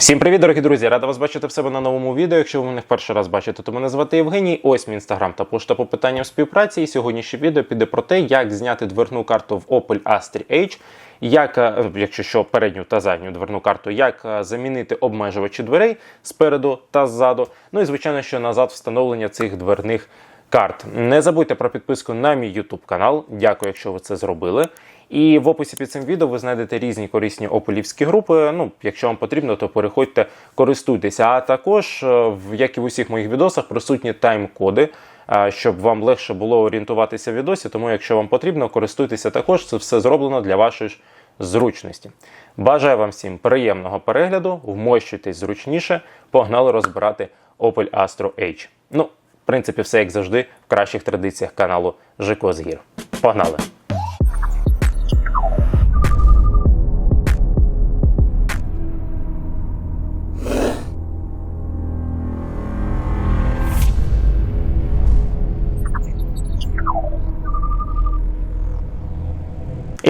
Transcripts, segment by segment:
Всім привіт, дорогі друзі! Рада вас бачити в себе на новому відео. Якщо ви мене в перший раз бачите, то мене звати Євгеній. Ось мій інстаграм та пошта по питанням співпраці. І сьогоднішнє відео піде про те, як зняти дверну карту в Opel Astra H, як, е, якщо що, передню та задню дверну карту, як е, замінити обмежувачі дверей спереду та ззаду. Ну і звичайно, що назад встановлення цих дверних карт. Не забудьте про підписку на мій YouTube канал. Дякую, якщо ви це зробили. І в описі під цим відео ви знайдете різні корисні опелівські групи. Ну, якщо вам потрібно, то переходьте, користуйтеся. А також, е, як і в усіх моїх відосах, присутні тайм-коди, е, щоб вам легше було орієнтуватися в відосі. Тому, якщо вам потрібно, користуйтеся також. Це все зроблено для вашої ж зручності. Бажаю вам всім приємного перегляду, вмощуйтесь зручніше, погнали розбирати Opel Astro H. Ну, в принципі, все як завжди в кращих традиціях каналу Жико Згір. Погнали!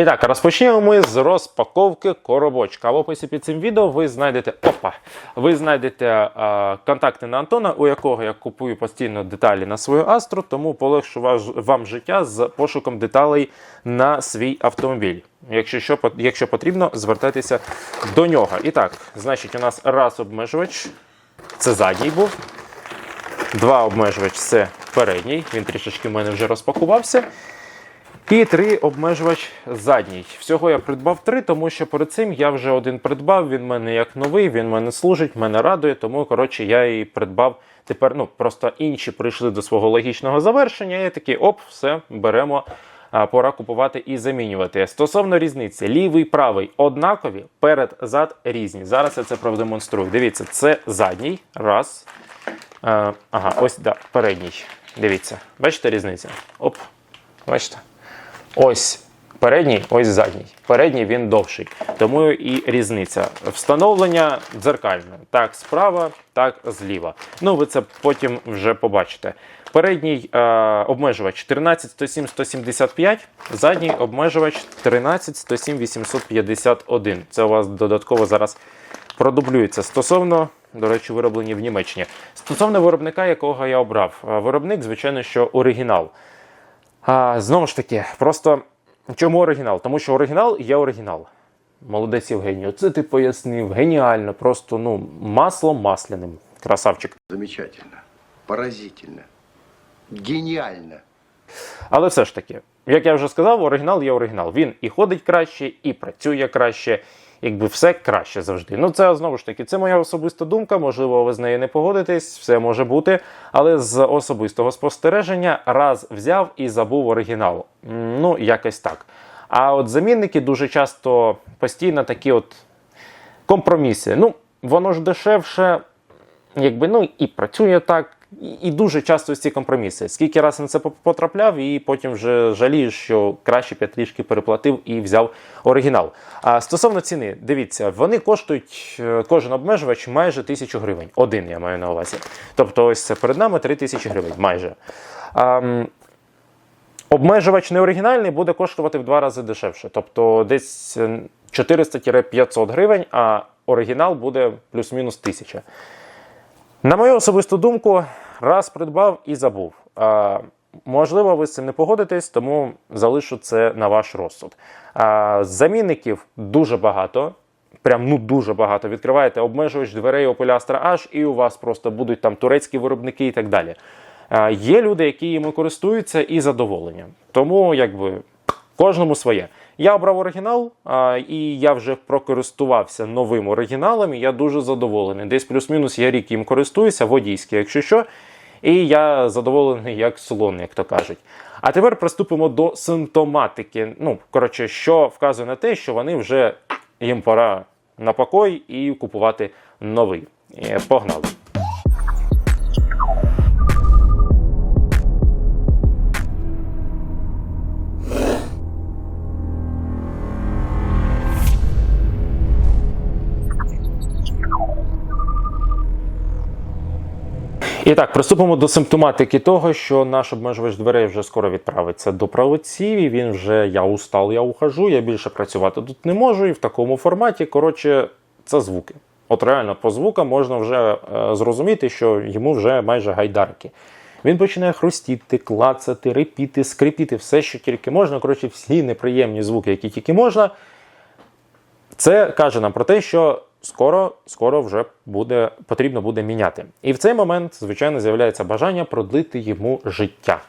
І так, розпочнемо ми з розпаковки коробочка. В описі під цим відео ви знайдете опа, ви знайдете е, контакти на Антона, у якого я купую постійно деталі на свою Астру, тому полегшу вам життя з пошуком деталей на свій автомобіль. Якщо що, якщо потрібно, звертайтеся до нього. І так, значить, у нас раз обмежувач, це задній був. Два обмежувач це передній. Він трішечки в мене вже розпакувався. І три обмежувач задній. Всього я придбав три, тому що перед цим я вже один придбав. Він в мене як новий, він мене служить, мене радує. Тому коротше я і придбав. Тепер ну просто інші прийшли до свого логічного завершення. І такий оп, все беремо. Пора купувати і замінювати. Стосовно різниці, лівий, правий однакові, перед зад різні. Зараз я це продемонструю. Дивіться, це задній. Раз. Ага, ось да, передній. Дивіться, бачите різницю? Оп, бачите? Ось передній, ось задній. Передній він довший, тому і різниця. Встановлення дзеркальне. Так справа, так зліва. Ну, ви це потім вже побачите. Передній е, обмежувач 13 107 175, задній обмежувач 13 107 851. Це у вас додатково зараз продублюється. Стосовно, до речі, вироблені в Німеччині. Стосовно виробника, якого я обрав. Е, Виробник, звичайно, що оригінал. А, знову ж таки, просто чому оригінал? Тому що оригінал є оригінал. Молодець Євгенію, це ти пояснив. Геніально, просто ну, маслом масляним. Красавчик. Замечательно, поразительно, гениально. Але все ж таки, як я вже сказав, оригінал є оригінал. Він і ходить краще, і працює краще, якби все краще завжди. Ну, це знову ж таки, це моя особиста думка. Можливо, ви з нею не погодитесь, все може бути. Але з особистого спостереження раз взяв і забув оригінал. Ну, якось так. А от замінники дуже часто постійно такі от компроміси. Ну, воно ж дешевше, якби ну і працює так. І, дуже часто ці компроміси. Скільки раз на це потрапляв, і потім вже жалієш, що краще п'ять трішки переплатив і взяв оригінал. А стосовно ціни, дивіться, вони коштують е, кожен обмежувач майже тисячу гривень. Один я маю на увазі. Тобто, ось це перед нами три тисячі гривень, майже. А, Обмежувач неоригінальний буде коштувати в два рази дешевше. Тобто десь е, 400-500 гривень, а оригінал буде плюс-мінус 1000. На мою особисту думку, раз придбав і забув. А, можливо, ви з цим не погодитесь, тому залишу це на ваш розсуд. А, замінників дуже багато. Прям ну дуже багато. Відкриваєте обмежувач дверей Opel H, і у вас просто будуть там турецькі виробники і так далі. Є люди, які їм користуються і задоволення. Тому якби Кожному своє. Я обрав оригінал, а, і я вже прокористувався новим оригіналом, і я дуже задоволений. Десь плюс-мінус я рік їм користуюся, водійський, якщо що. І я задоволений як слон, як то кажуть. А тепер приступимо до симптоматики. Ну, коротше, що вказує на те, що вони вже їм пора на покой і купувати новий. Е, Погнали. І так, приступимо до симптоматики того, що наш обмежувач дверей вже скоро відправиться до правоців, і він вже я устал, я ухожу, я більше працювати тут не можу. І в такому форматі, коротше, це звуки. От реально по звукам можна вже е, зрозуміти, що йому вже майже гайдарки. Він починає хрустіти, клацати, репіти, скрипіти, все, що тільки можна. Коротше, всі неприємні звуки, які тільки можна. Це каже нам про те, що скоро, скоро вже буде потрібно буде міняти. І в цей момент, звичайно, з'являється бажання продлити йому життя.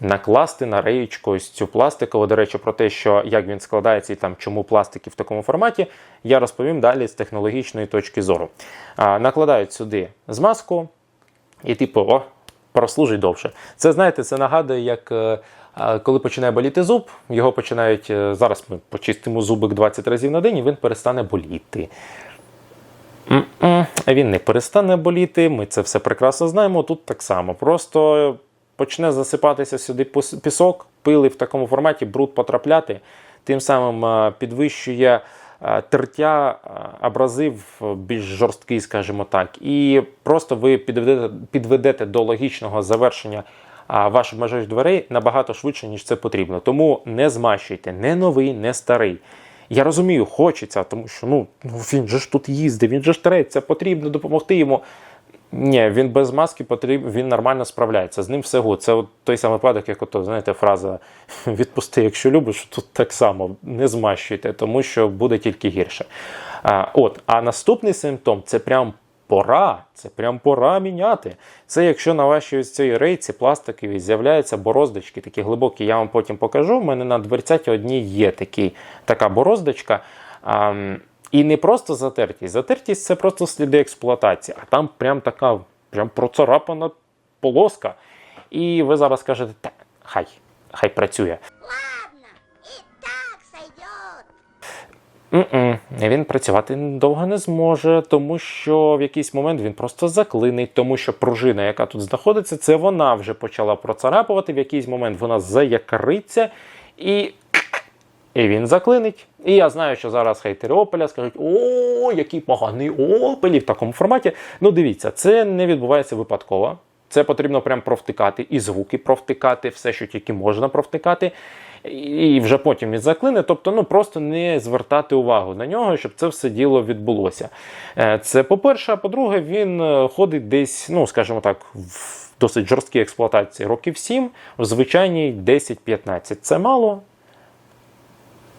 Накласти на реєчку ось цю пластикову. До речі, про те, що як він складається і там чому пластики в такому форматі, я розповім далі з технологічної точки зору. А, накладають сюди змазку, і типу, о, прослужить довше. Це знаєте, це нагадує, як е, е, коли починає боліти зуб, його починають е, зараз. Ми почистимо зубик 20 разів на день, і він перестане боліти. Він не перестане боліти, ми це все прекрасно знаємо. Тут так само. Просто почне засипатися сюди пісок, пили в такому форматі, бруд потрапляти, тим самим е, підвищує е, тертя, е, абразив більш жорсткий, скажімо так. І просто ви підведете, підведете до логічного завершення а, ваш межеж дверей набагато швидше, ніж це потрібно. Тому не змащуйте, не новий, не старий. Я розумію, хочеться, тому що ну, ну він же ж тут їздить, він же ж треться, потрібно допомогти йому. Ні, він без маски потрібен, він нормально справляється. З ним все гуд. Це от той самий випадок, як ото, знаєте, фраза відпусти, якщо любиш, тут так само не змащуйте, тому що буде тільки гірше. А, от, а наступний симптом це прям пора. Це прям пора міняти. Це якщо на вашій ось цій рейці пластиковій з'являються бороздочки, такі глибокі, я вам потім покажу. У мене на дверцяті одній є такий, така бороздочка. А, і не просто затертість. Затертість це просто сліди експлуатації, а там прям така прям процарапана полоска. І ви зараз кажете, так, хай, хай працює. М-м, Він працювати довго не зможе, тому що в якийсь момент він просто заклинить, тому що пружина, яка тут знаходиться, це вона вже почала процарапувати. В якийсь момент вона заякориться і. І він заклинить. І я знаю, що зараз хейтери Опеля скажуть: о, який поганий Опель і в такому форматі. Ну, дивіться, це не відбувається випадково. Це потрібно прям провтикати, і звуки провтикати, все, що тільки можна провтикати. І вже потім він заклине, тобто ну просто не звертати увагу на нього, щоб це все діло відбулося. Е, Це по-перше, а по-друге, він е, ходить десь, ну скажімо так, в досить жорсткій експлуатації років 7, в звичайній 10-15. Це мало.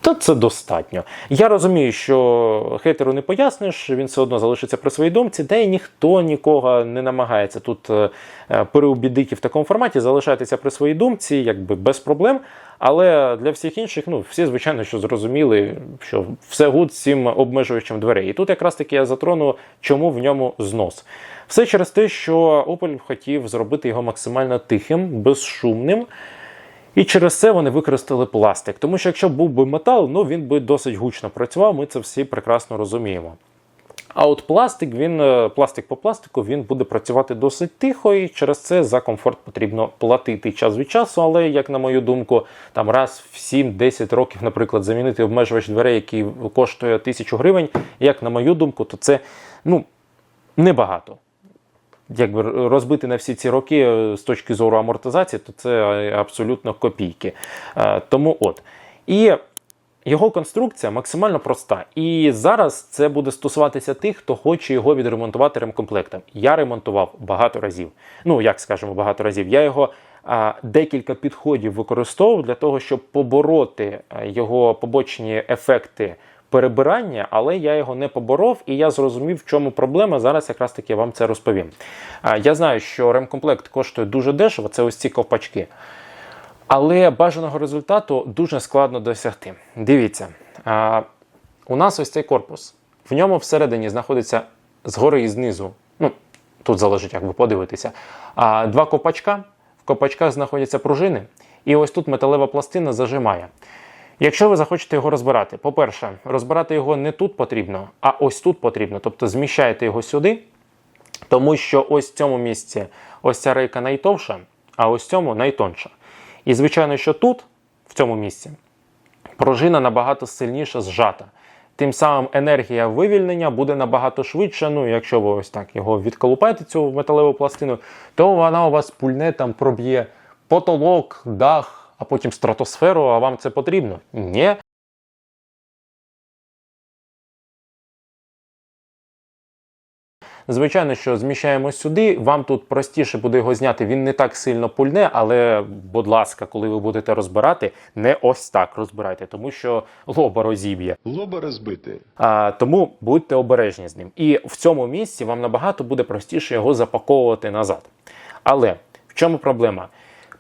Та це достатньо. Я розумію, що хейтеру не поясниш, він все одно залишиться при своїй думці, де ніхто нікого не намагається тут е, е, переубідити в такому форматі, залишайтеся при своїй думці, якби без проблем. Але для всіх інших, ну всі, звичайно, що зрозуміли, що все гуд цим обмежувачем дверей. І тут якраз таки я затрону, чому в ньому знос. Все через те, що Opel хотів зробити його максимально тихим, безшумним. І через це вони використали пластик. Тому що якщо був би метал, ну він би досить гучно працював, ми це всі прекрасно розуміємо. А от пластик, він, е, пластик по пластику, він буде працювати досить тихо, і через це за комфорт потрібно платити час від часу. Але, як на мою думку, там раз в 7-10 років, наприклад, замінити обмежувач дверей, який коштує 1000 гривень, як на мою думку, то це ну, небагато якби розбити на всі ці роки е, з точки зору амортизації, то це е, абсолютно копійки. Е, Тому от. І його конструкція максимально проста. І зараз це буде стосуватися тих, хто хоче його відремонтувати ремкомплектом. Я ремонтував багато разів. Ну, як скажемо, багато разів. Я його а, декілька підходів використовував для того, щоб побороти його побочні ефекти перебирання, але я його не поборов, і я зрозумів, в чому проблема. Зараз якраз таки вам це розповім. Я знаю, що ремкомплект коштує дуже дешево, це ось ці ковпачки. Але бажаного результату дуже складно досягти. Дивіться, у нас ось цей корпус. В ньому всередині знаходиться згори і знизу. Ну, тут залежить, як ви подивитеся. Два копачка. В копачках знаходяться пружини, і ось тут металева пластина зажимає. Якщо ви захочете його розбирати, по-перше, розбирати його не тут потрібно, а ось тут потрібно. Тобто зміщаєте його сюди, тому що ось в цьому місці ось ця рейка найтовша, а ось в цьому найтонша. І звичайно, що тут, в цьому місці, пружина набагато сильніше зжата. Тим самим енергія вивільнення буде набагато швидше. Ну, якщо ви ось так його відколупаєте, цю металеву пластину, то вона у вас пульне там проб'є потолок, дах, а потім стратосферу, а вам це потрібно? Ні. Звичайно, що зміщаємо сюди. Вам тут простіше буде його зняти. Він не так сильно пульне, але, будь ласка, коли ви будете розбирати, не ось так розбирайте, тому що лоба розіб'є. Лоба розбите. А, тому будьте обережні з ним. І в цьому місці вам набагато буде простіше його запаковувати назад. Але в чому проблема?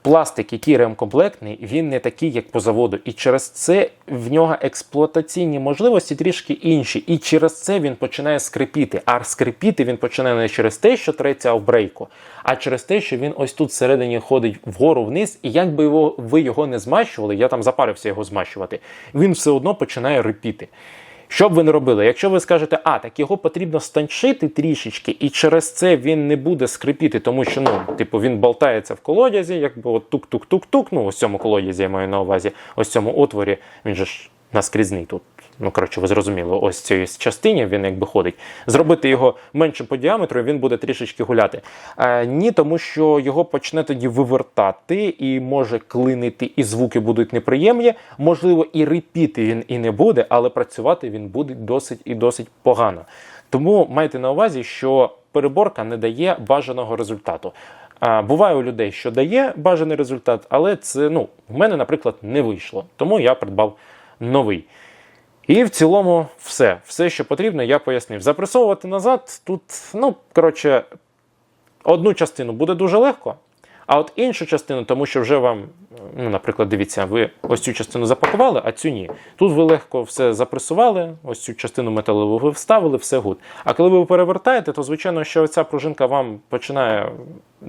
Пластик, який ремкомплектний, він не такий, як по заводу. І через це в нього експлуатаційні можливості трішки інші. І через це він починає скрипіти. А скрипіти він починає не через те, що треться об брейку, а через те, що він ось тут всередині ходить вгору вниз, і як би його, ви його не змащували, я там запарився його змащувати, він все одно починає рипіти. Що б ви не робили? Якщо ви скажете, а так його потрібно станчити трішечки, і через це він не буде скрипіти, тому що ну, типу, він болтається в колодязі, якби от тук-тук-тук-тук. Ну, ось цьому колодязі я маю на увазі, ось цьому отворі, він же ж наскрізний тут. Ну, коротше, ви зрозуміли, ось цій частині він якби ходить. Зробити його меншим по діаметру, він буде трішечки гуляти. Е, ні, тому що його почне тоді вивертати і може клинити, і звуки будуть неприємні. Можливо, і репіти він і не буде, але працювати він буде досить і досить погано. Тому майте на увазі, що переборка не дає бажаного результату. А, буває у людей, що дає бажаний результат, але це ну, в мене, наприклад, не вийшло. Тому я придбав новий. І в цілому все. Все, що потрібно, я пояснив. Запресовувати назад тут, ну, коротше, одну частину буде дуже легко, а от іншу частину, тому що вже вам, ну, наприклад, дивіться, ви ось цю частину запакували, а цю ні. Тут ви легко все запресували, ось цю частину металеву ви вставили, все гуд. А коли ви перевертаєте, то звичайно, що ця пружинка вам починає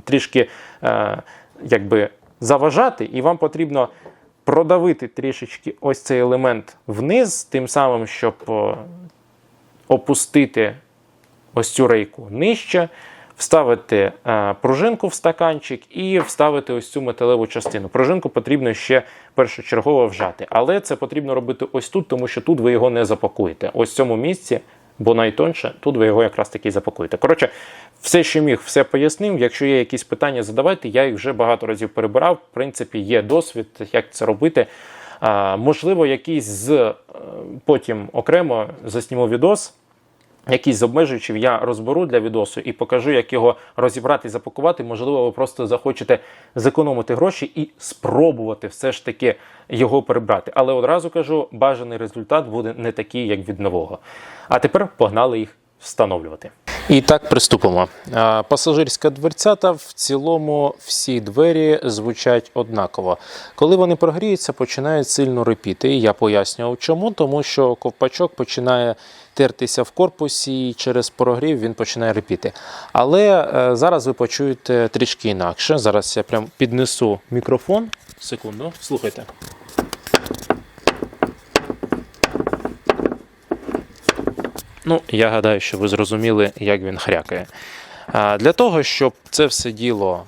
трішки е, якби заважати, і вам потрібно продавити трішечки ось цей елемент вниз, тим самим, щоб е, опустити ось цю рейку нижче, вставити е, пружинку в стаканчик і вставити ось цю металеву частину. Пружинку потрібно ще першочергово вжати. Але це потрібно робити ось тут, тому що тут ви його не запакуєте. Ось в цьому місці, бо найтонше, тут ви його якраз таки запакуєте. Коротше, все, що міг, все пояснив. Якщо є якісь питання, задавайте. Я їх вже багато разів перебирав. В принципі, є досвід, як це робити. Можливо, якийсь з е, потім окремо засніму відос. Якісь з обмежувачів я розберу для відосу і покажу, як його розібрати і запакувати. Можливо, ви просто захочете зекономити гроші і спробувати все ж таки його перебрати. Але одразу кажу, бажаний результат буде не такий, як від нового. А тепер погнали їх встановлювати. І так приступимо. Пасажирська дверцята в цілому всі двері звучать однаково. Коли вони прогріються, починають сильно репіти. Я пояснював чому, тому що ковпачок починає тертися в корпусі, і через прогрів він починає репіти. Але е, зараз ви почуєте трішки інакше. Зараз я прям піднесу мікрофон. Секунду, слухайте. Ну, я гадаю, що ви зрозуміли, як він хрякає. А, Для того, щоб це все діло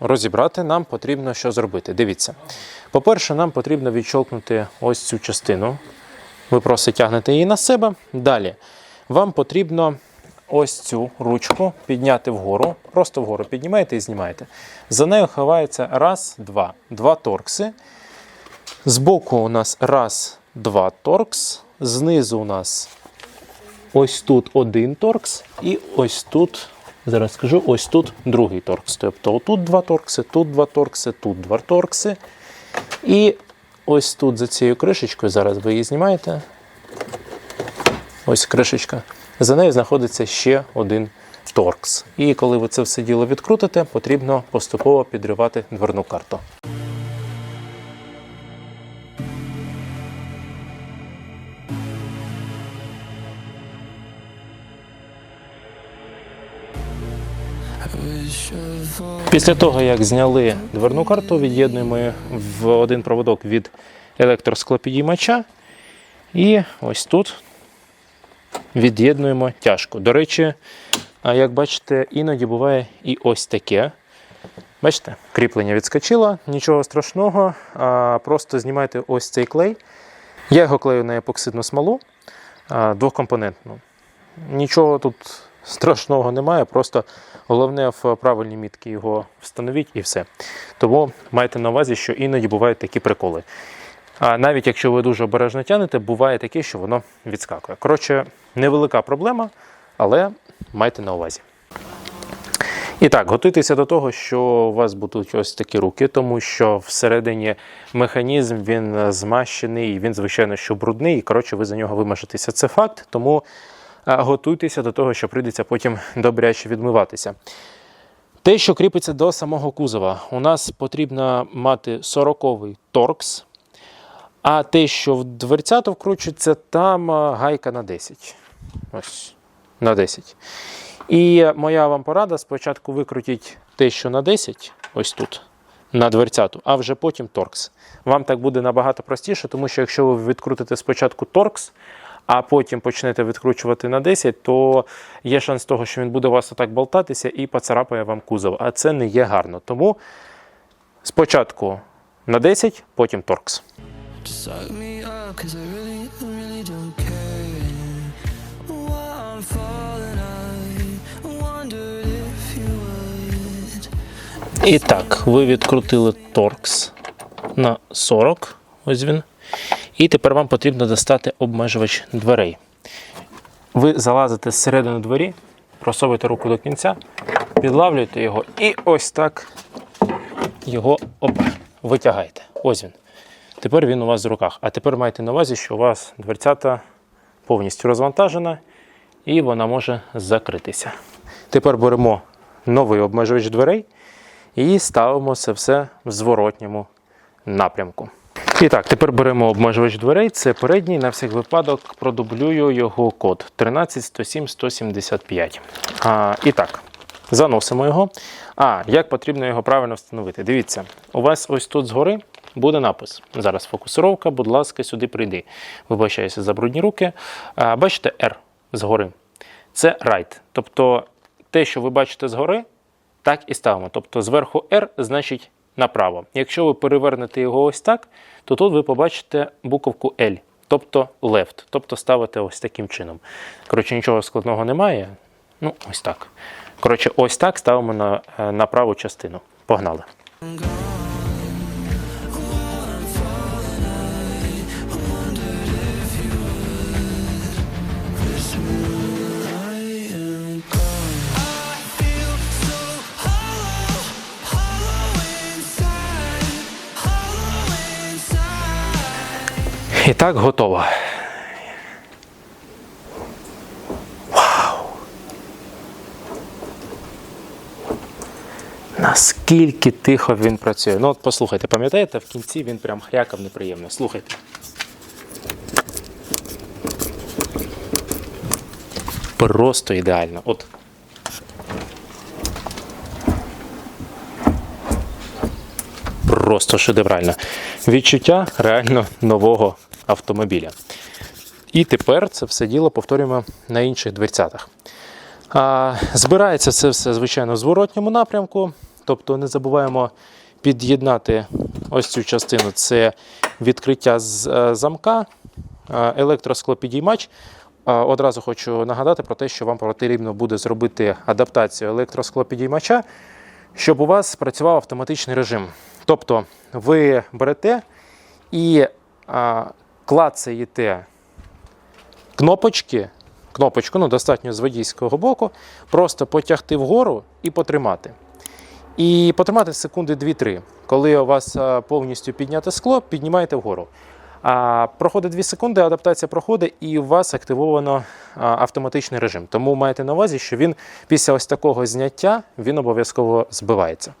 розібрати, нам потрібно що зробити. Дивіться. По-перше, нам потрібно відщолкнути ось цю частину. Ви просто тягнете її на себе. Далі вам потрібно ось цю ручку підняти вгору. Просто вгору піднімаєте і знімаєте. За нею ховається раз, два. Два торкси. Збоку у нас раз, два торкс. Знизу у нас ось тут один торкс, і ось тут, зараз скажу, ось тут другий торкс. Тобто отут два торкси, тут два торкси, тут два торкси. І ось тут за цією кришечкою, зараз ви її знімаєте. Ось кришечка. За нею знаходиться ще один торкс. І коли ви це все діло відкрутите, потрібно поступово підривати дверну карту. Після того, як зняли дверну карту, від'єднуємо в один проводок від електросклопідіймача. І ось тут від'єднуємо тяжку. До речі, як бачите, іноді буває і ось таке. Бачите, кріплення відскочило, нічого страшного. Просто знімайте ось цей клей. Я його клею на епоксидну смолу а, двохкомпонентну. Нічого тут страшного немає, просто головне в правильні мітки його встановіть і все. Тому майте на увазі, що іноді бувають такі приколи. А навіть якщо ви дуже обережно тягнете, буває таке, що воно відскакує. Коротше, невелика проблема, але майте на увазі. І так, готуйтеся до того, що у вас будуть ось такі руки, тому що всередині механізм він змащений, він, звичайно, що брудний, і коротше, ви за нього вимажетеся. Це факт, тому готуйтеся до того, що прийдеться потім добряче відмиватися. Те, що кріпиться до самого кузова, у нас потрібно мати 40-й торкс, а те, що в дверцято вкручується, там гайка на 10. Ось, на 10. І моя вам порада: спочатку викрутіть те, що на 10, ось тут, на дверцяту, а вже потім торкс. Вам так буде набагато простіше, тому що якщо ви відкрутите спочатку торкс, а потім почнете відкручувати на 10, то є шанс того, що він буде у вас отак болтатися і поцарапає вам кузов. А це не є гарно. Тому спочатку на 10, потім торкс. І так, ви відкрутили торкс на 40. Ось він. І тепер вам потрібно достати обмежувач дверей. Ви залазите зсередини двері, просовуєте руку до кінця, підлавлюєте його і ось так його оп, витягаєте. Ось він. Тепер він у вас в руках. А тепер майте на увазі, що у вас дверцята повністю розвантажена і вона може закритися. Тепер беремо новий обмежувач дверей і ставимо це все в зворотньому напрямку. І так, тепер беремо обмежувач дверей. Це передній, на всяк випадок продублюю його код 1317175. А, і так, заносимо його. А, як потрібно його правильно встановити? Дивіться, у вас ось тут згори буде напис. Зараз фокусировка, будь ласка, сюди прийди. Вибачаюся за брудні руки. А, бачите R згори. Це right. Тобто те, що ви бачите згори, так і ставимо. Тобто зверху R значить направо. Якщо ви перевернете його ось так, то тут ви побачите буковку L, тобто left, тобто ставите ось таким чином. Коротше, нічого складного немає. Ну, ось так. Коротше, ось так ставимо на, е, на праву частину. Погнали. Так готово. Вау! Наскільки тихо він працює. Ну, от послухайте, пам'ятаєте, в кінці він прям хрякав неприємно. Слухайте. Просто ідеально. От. Просто шедеврально. Відчуття реально нового автомобіля. І тепер це все діло повторюємо на інших дверцятах. Збирається це все, звичайно, в зворотньому напрямку. Тобто не забуваємо під'єднати ось цю частину це відкриття з е, замка, е, електросклопідіймач. Одразу хочу нагадати про те, що вам потрібно буде зробити адаптацію електросклопідіймача, щоб у вас працював автоматичний режим. Тобто ви берете і клацаєте кнопочки, кнопочку, ну, достатньо з водійського боку, просто потягти вгору і потримати. І потримати секунди 2-3. Коли у вас повністю підняте скло, піднімаєте вгору. А, проходить 2 секунди, адаптація проходить, і у вас активовано автоматичний режим. Тому маєте на увазі, що він після ось такого зняття він обов'язково збивається.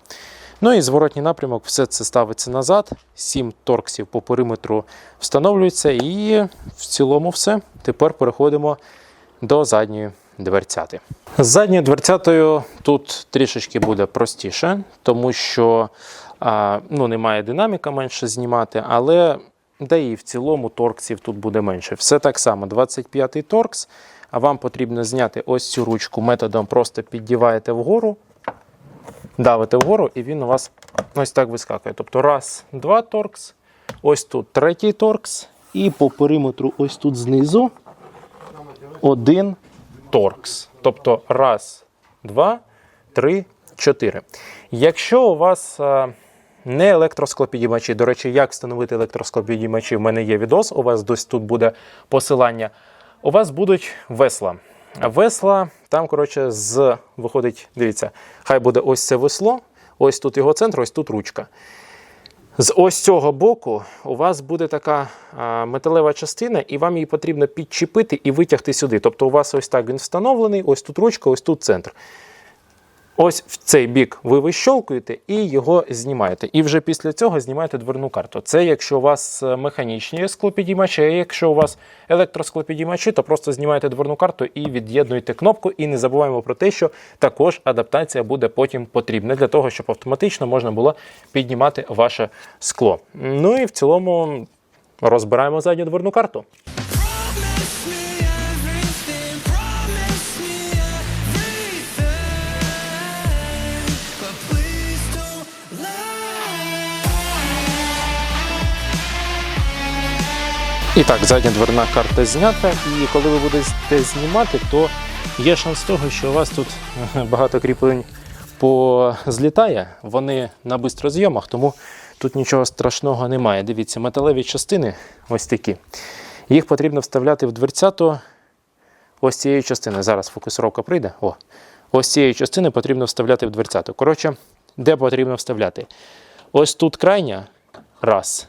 Ну і зворотній напрямок, все це ставиться назад, 7 торксів по периметру встановлюється, і в цілому все. Тепер переходимо до задньої дверцяти. З задньою дверцятою тут трішечки буде простіше, тому що ну, немає динаміка менше знімати, але да і в цілому торксів тут буде менше. Все так само, 25-й торкс, а вам потрібно зняти ось цю ручку методом просто піддіваєте вгору, давите вгору, і він у вас ось так вискакує. Тобто раз, два торкс, ось тут третій торкс, і по периметру ось тут знизу один торкс. Тобто раз, два, три, чотири. Якщо у вас е, не електросклопідіймачі, до речі, як встановити електросклопідіймачі, в мене є відос, у вас десь тут буде посилання. У вас будуть весла. Весла. Там, коротше, з виходить, дивіться, хай буде ось це весло, ось тут його центр, ось тут ручка. З ось цього боку у вас буде така металева частина, і вам її потрібно підчепити і витягти сюди. Тобто у вас ось так він встановлений, ось тут ручка, ось тут центр. Ось в цей бік ви вищолкуєте і його знімаєте. І вже після цього знімаєте дверну карту. Це якщо у вас е, механічні склопідіймачі, а якщо у вас електросклопідіймачі, то просто знімаєте дверну карту і від'єднуєте кнопку. І не забуваємо про те, що також адаптація буде потім потрібна для того, щоб автоматично можна було піднімати ваше скло. Ну і в цілому розбираємо задню дверну карту. І так, задня дверна карта знята, і коли ви будете знімати, то є шанс того, що у вас тут багато кріплень позлітає, вони на бистрозйомах, тому тут нічого страшного немає. Дивіться, металеві частини ось такі. Їх потрібно вставляти в дверцято ось цієї частини. Зараз фокусировка прийде. О, ось цієї частини потрібно вставляти в дверцято. Коротше, де потрібно вставляти? Ось тут крайня. Раз.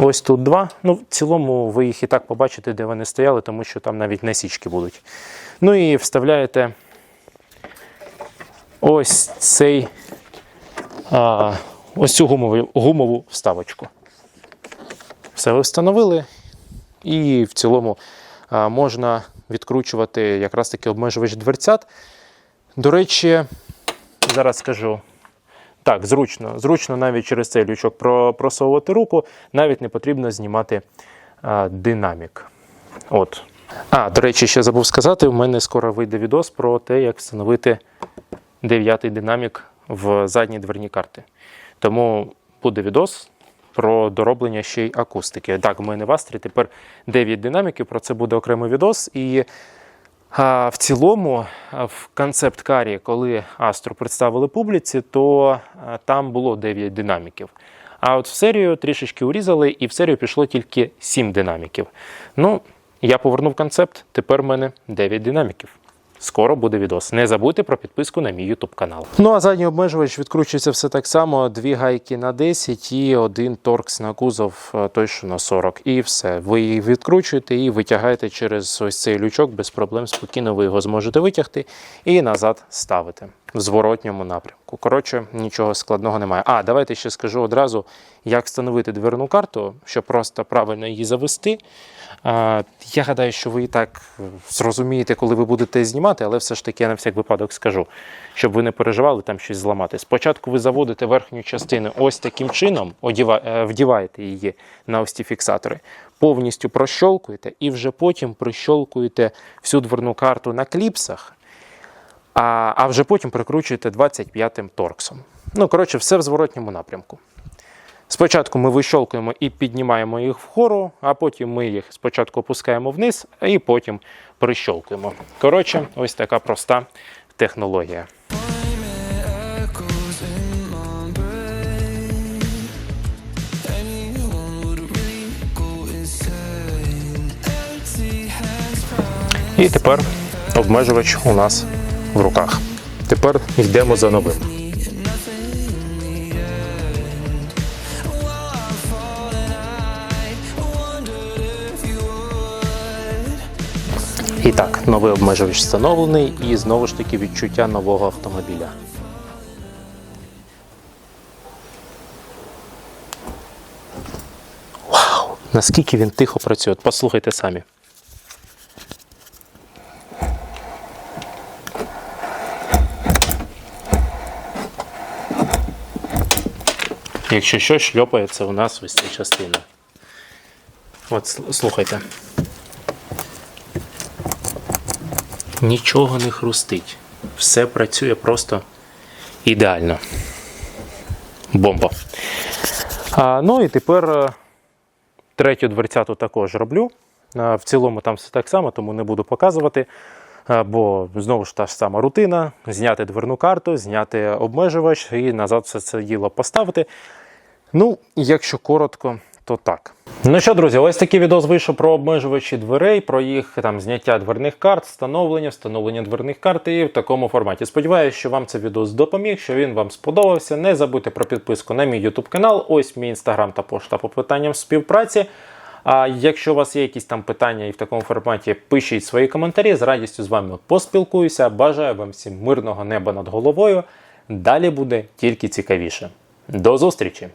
Ось тут два. Ну, в цілому ви їх і так побачите, де вони стояли, тому що там навіть насічки будуть. Ну і вставляєте ось цей а, ось цю гумову, гумову вставочку. Все ви встановили, і в цілому а, можна відкручувати якраз таки обмежувач дверцят. До речі, зараз скажу. Так, зручно. Зручно навіть через цей лючок про- просовувати руку, навіть не потрібно знімати а, динамік. От. А, до речі, ще забув сказати: у мене скоро вийде відос про те, як встановити дев'ятий динамік в задні дверні карти. Тому буде відос про дороблення ще й акустики. Так, в мене в Астрі тепер 9 динаміків, про це буде окремий відос. І в цілому, в концепт-карі, коли Астру представили публіці, то там було 9 динаміків. А от в серію трішечки урізали, і в серію пішло тільки 7 динаміків. Ну, я повернув концепт, тепер в мене 9 динаміків. Скоро буде відос. Не забудьте про підписку на мій YouTube канал. Ну а задній обмежувач відкручується все так само: дві гайки на 10 і один торкс на кузов, е, той що на 40. І все. Ви її відкручуєте і витягаєте через ось цей лючок без проблем. Спокійно ви його зможете витягти і назад ставити в зворотньому напрямку. Коротше, нічого складного немає. А, давайте ще скажу одразу, як встановити дверну карту, щоб просто правильно її завести. Я гадаю, що ви і так зрозумієте, коли ви будете знімати, але все ж таки я на всяк випадок скажу, щоб ви не переживали там щось зламати. Спочатку ви заводите верхню частину ось таким чином, е, вдіваєте її на ось ці фіксатори, повністю прощолкуєте і вже потім прищолкуєте всю дверну карту на кліпсах, а, а вже потім прикручуєте 25-м торксом. Ну, коротше, все в зворотньому напрямку. Спочатку ми вищолкуємо і піднімаємо їх вгору, а потім ми їх спочатку опускаємо вниз, і потім прищолкуємо. Коротше, ось така проста технологія. І тепер обмежувач у нас в руках. Тепер йдемо за новим. І так, новий обмежувач встановлений, і знову ж таки відчуття нового автомобіля. Вау! Наскільки він тихо працює? Послухайте самі. Якщо що, шльопається у нас ось ця частина. От слухайте. Нічого не хрустить. Все працює просто ідеально. Бомба. А, ну і тепер е, третю дверцяту також роблю. А, В цілому там все так само, тому не буду показувати. А, Бо знову ж та ж сама рутина: зняти дверну карту, зняти обмежувач і назад все це діло поставити. Ну, якщо коротко, то так. Ну що, друзі, ось такий відос вийшов про обмежувачі дверей, про їх там зняття дверних карт, встановлення, встановлення дверних карт і в такому форматі. Сподіваюся, що вам цей відос допоміг, що він вам сподобався. Не забудьте про підписку на мій YouTube канал. Ось мій інстаграм та пошта по питанням співпраці. А якщо у вас є якісь там питання і в такому форматі, пишіть свої коментарі. З радістю з вами поспілкуюся. Бажаю вам всім мирного неба над головою. Далі буде тільки цікавіше. До зустрічі!